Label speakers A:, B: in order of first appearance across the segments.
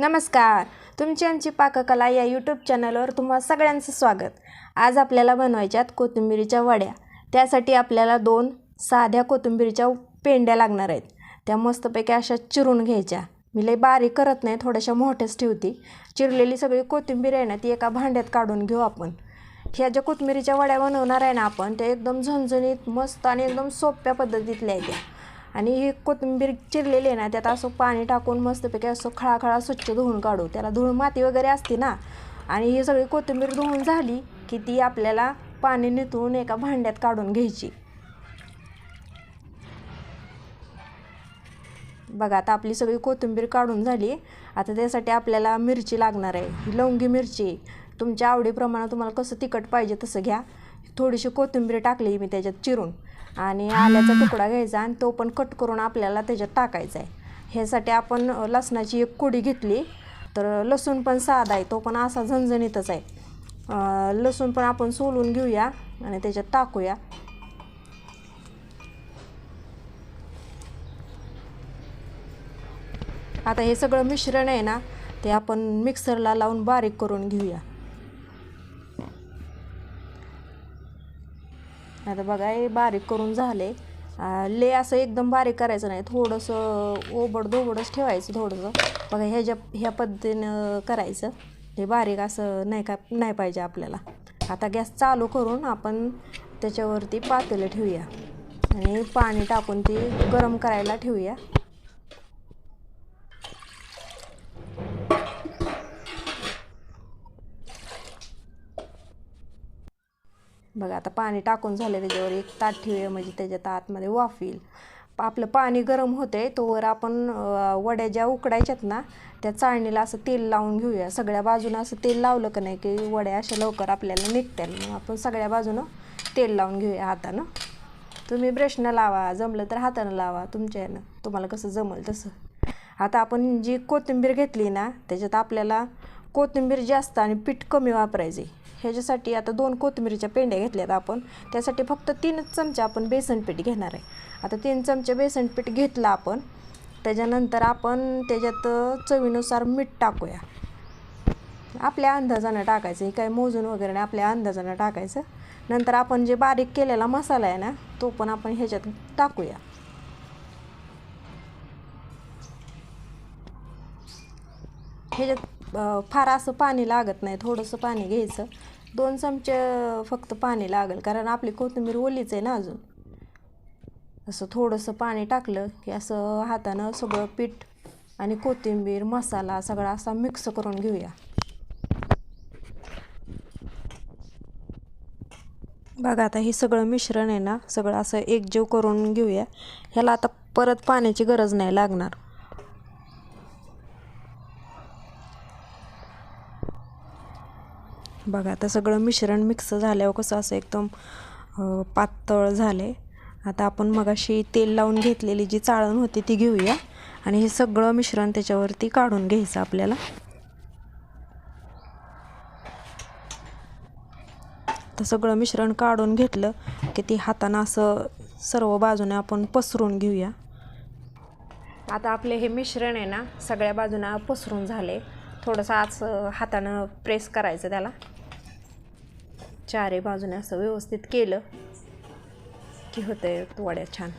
A: नमस्कार. तुमची आमची पाककला या यूट्यूब चॅनलवर तुम्हा सगळ्यांचं स्वागत. आज आपल्याला बनवायच्यात कोथिंबिरीच्या वड्या. त्यासाठी आपल्याला दोन साध्या कोथिंबिरीच्या पेंड्या लागणार आहेत. त्या मस्तपैकी अशा चिरून घ्यायच्या. मी लई बारीक करत नाही थोड्याशा मोठ्याच ठेवते. चिरलेली सगळी कोथिंबीर आहे ना ती एका भांड्यात काढून घेऊ आपण. ह्या ज्या कोथिंबीरीच्या वड्या बनवणार आहे ना आपण त्या एकदम झणझणीत मस्त आणि एकदम सोप्या पद्धतीतल्या आहेत त्या. आणि ही कोथिंबीर चिरलेली आहे ना त्यात असं पाणी टाकून मस्तपैकी असं खळाखळा स्वच्छ धुवून काढू. त्याला धूळ माती वगैरे असते ना आणि ही सगळी कोथिंबीर धुवून झाली की ती आपल्याला पाणी निथळून एका भांड्यात काढून घ्यायची. बघा आता आपली सगळी कोथिंबीर काढून झाली. आता त्यासाठी आपल्याला मिरची लागणार आहे. ही लवंगी मिरची. तुमच्या आवडीप्रमाणे तुम्हाला कसं तिखट पाहिजे तसं घ्या. थोडीशी कोथिंबीर टाकली मी त्याच्यात चिरून. आणि आल्याचा तुकडा घ्यायचा आणि तो पण कट करून आपल्याला त्याच्यात टाकायचा आहे. ह्यासाठी आपण लसणाची एक कुडी घेतली. तर लसूण पण साधा आहे तो पण असा झणझणीतच आहे. लसूण पण आपण सोलून घेऊया आणि त्याच्यात टाकूया. आता हे सगळं मिश्रण आहे ना ते आपण मिक्सरला लावून बारीक करून घेऊया. आता बघा हे बारीक करून झाले. ले असं एकदम बारीक करायचं नाही. थोडंसं ओबड दोबडच ठेवायचं थोडंसं. बघा ह्याच्या ह्या पद्धतीनं करायचं हे बारीक असं नाही का नाही पाहिजे आपल्याला. आता गॅस चालू करून आपण त्याच्यावरती पातेलं ठेवूया. आणि पाणी टाकून ती गरम करायला ठेवूया. बघा आता पाणी टाकून झालं त्याच्यावर एक ताट ठेवूया म्हणजे त्याच्यात आतमध्ये वाफ येईल आपलं पाणी गरम होते तोवर आपण वड्या ज्या उकडायच्यात ना त्या चाळणीला असं तेल लावून घेऊया. सगळ्या बाजूनं असं तेल लावलं का नाही की वड्या अशा लवकर आपल्याला निघतील मग आपण सगळ्या बाजूनं तेल लावून घेऊया हातानं. तुम्ही ब्रशनं लावा जमलं तर हातानं लावा तुमच्या यानं तुम्हाला कसं जमल तसं. आता आपण जी कोथिंबीर घेतली ना त्याच्यात आपल्याला कोथिंबीर जास्त आणि पीठ कमी वापरायचे. ह्याच्यासाठी आता दोन कोथिंबीरीच्या पेंड्या घेतल्यात आपण. त्यासाठी फक्त तीनच चमचे आपण बेसन पीठ घेणार आहे. आता तीन चमचे बेसन पीठ घेतलं आपण. त्याच्यानंतर आपण त्याच्यात चवीनुसार मीठ टाकूया. आपल्या अंदाजानं टाकायचं. हे काय मोजून वगैरे नाही आपल्या अंदाजानं टाकायचं. नंतर आपण जे बारीक केलेला मसाला आहे ना तो पण आपण ह्याच्यात टाकूया. ह्याच्यात फार असं पाणी लागत नाही थोडंसं पाणी घ्यायचं. दोन चमचे फक्त पाणी लागेल कारण आपली कोथिंबीर ओलीच आहे ना अजून. असं थोडंसं पाणी टाकलं की असं हातानं सगळं पीठ आणि कोथिंबीर मसाला सगळा असा मिक्स करून घेऊया. बघा आता हे सगळं मिश्रण आहे ना सगळं असं एकजीव करून घेऊया. ह्याला आता परत पाण्याची गरज नाही लागणार. बघा आता सगळं मिश्रण मिक्स झाल्यावर कसं असं एकदम पातळ पातळ झाले. आता आपण मगाशी तेल लावून घेतलेली जी चाळण होती ती घेऊया आणि हे सगळं मिश्रण त्याच्यावरती काढून घ्यायचं आपल्याला. तर सगळं मिश्रण काढून घेतलं की ती हातानं असं सर्व बाजूने आपण पसरून घेऊया. आता आपले हे मिश्रण आहे ना सगळ्या बाजूनं पसरून झाले. थोडंसं आज हातानं प्रेस करायचं त्याला. चारे बाजूने असं व्यवस्थित केलं की होतंय वड्या छान.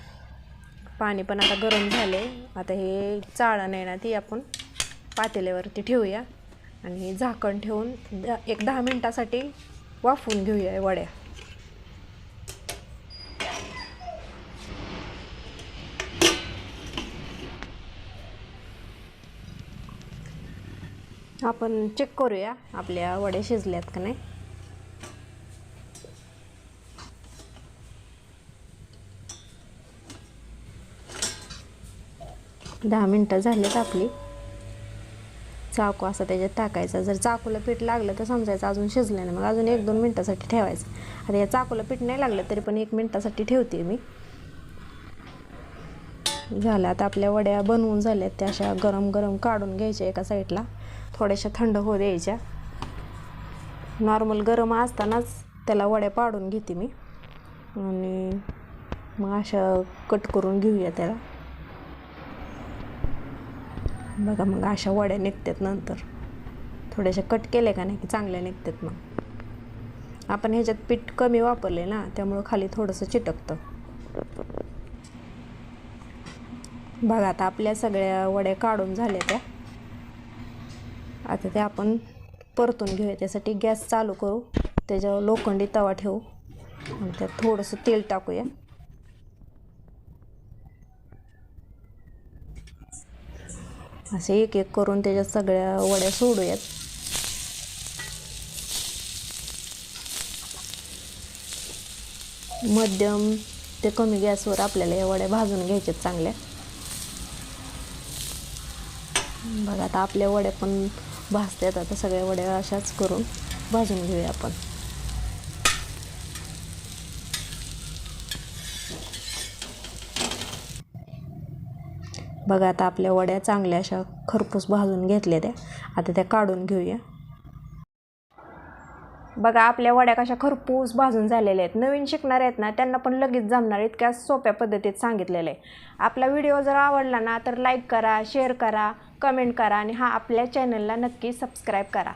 A: पाणी पण आता गरम झाले आता हे चाळण आहे ना ती आपण पातेल्यावरती ठेवूया आणि झाकण ठेवून द एक दहा मिनटासाठी वाफवून घेऊया वड्या. आपण चेक करूया आपल्या वड्या शिजल्यात का नाही. दहा मिनटं झालेत आपली. चाकू असं त्याच्यात टाकायचा. जर चाकूला पीठ लागलं तर समजायचं अजून शिजलं नाही. मग अजून एक दोन मिनटासाठी ठेवायचं. आता या चाकूला पीठ नाही लागलं तरी पण एक मिनटासाठी ठेवते मी. झालं. आता आपल्या वड्या बनवून झाल्यात. त्या अशा गरम गरम काढून घ्यायच्या एका साईडला. थोड्याशा थंड होऊ द्यायच्या. नॉर्मल गरम असतानाच त्याला वड्या पाडून घेते मी. आणि मग अशा कट करून घेऊया त्याला. बघा मग अशा वड्या निघतात नंतर. थोड्याशा कट केले का नाही की चांगल्या निघतात मग. आपण ह्याच्यात पीठ कमी वापरले ना त्यामुळं खाली थोडंसं चिटकतं. बघा आता आपल्या सगळ्या वड्या काढून झाल्या त्या. आता त्या आपण परतून घेऊया. त्यासाठी गॅस चालू करू. त्याच्यावर लोखंडी तवा ठेवू. आणि त्यात थोडंसं तेल टाकूया. असे एक एक करून त्याच्यात सगळ्या वड्या सोडूयात. मध्यम ते कमी गॅसवर आपल्याला या वड्या भाजून घ्यायच्यात चांगल्या. बघा आता आपल्या वड्या पण भाजतात. आता सगळ्या वड्या अशाच करून भाजून घेऊया आपण. बघा आता आपल्या वड्या चांगल्या अशा खरपूस भाजून घेतल्या त्या. आता त्या काढून घेऊया. बघा आपल्या वड्या कशा खरपूस भाजून झालेल्या आहेत. नवीन शिकणारे आहेत ना त्यांना पण लगेच जमणार इतक्या सोप्या पद्धतीत सांगितलेलं आहे. आपला व्हिडिओ जर आवडला ना तर लाईक करा शेअर करा कमेंट करा आणि हा आपल्या चॅनलला नक्की सबस्क्राईब करा.